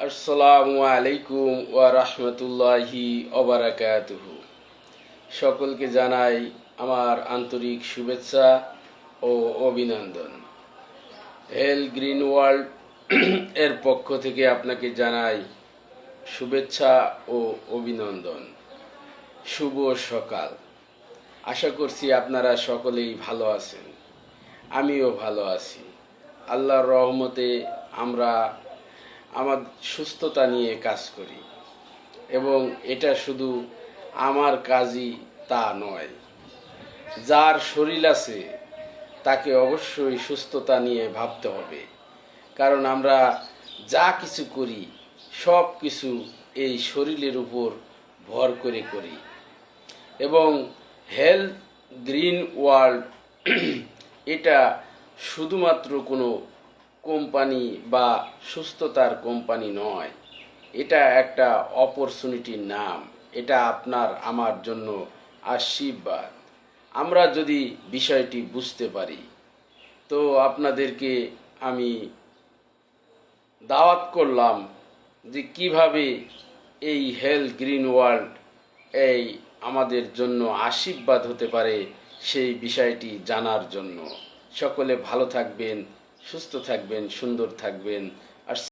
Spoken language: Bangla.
আসসালামু আলাইকুম ওয়া রাহমাতুল্লাহি ওবারাকাতুহু সকলকে জানাই আমার আন্তরিক শুভেচ্ছা ও অভিনন্দন। হেল গ্রিন ওয়ার্ল্ড এর পক্ষ থেকে আপনাকে জানাই শুভেচ্ছা ও অভিনন্দন। শুভ সকাল। আশা করছি আপনারা সকলেই ভালো আছেন। আমিও ভালো আছি। আল্লাহর রহমতে আমরা আমার সুস্থতা নিয়ে কাজ করি। এবং এটা শুধু আমার কাজই তা নয়। যার শরীর আছে, তাকে অবশ্যই সুস্থতা নিয়ে ভাবতে হবে। কারণ আমরা যা কিছু করি, সব কিছু এই শরীরের উপর ভর করে করি। এবং হেলথ গ্রিন ওয়ার্ল্ড এটা শুধুমাত্র কোনো কোম্পানি বা সুস্থতার কোম্পানি নয়। এটা একটা অপরচুনিটির নাম। এটা আপনার, আমার জন্য আশীর্বাদ। আমরা যদি বিষয়টি বুঝতে পারি, তো আপনাদেরকে আমি দাওয়াত করলাম যে কীভাবে এই হেলথ গ্রিন ওয়ার্ল্ড এই আমাদের জন্য আশীর্বাদ হতে পারে সেই বিষয়টি জানার জন্য। সকলে ভালো থাকবেন। সুস্থ থাকবেন সুন্দর থাকবেন।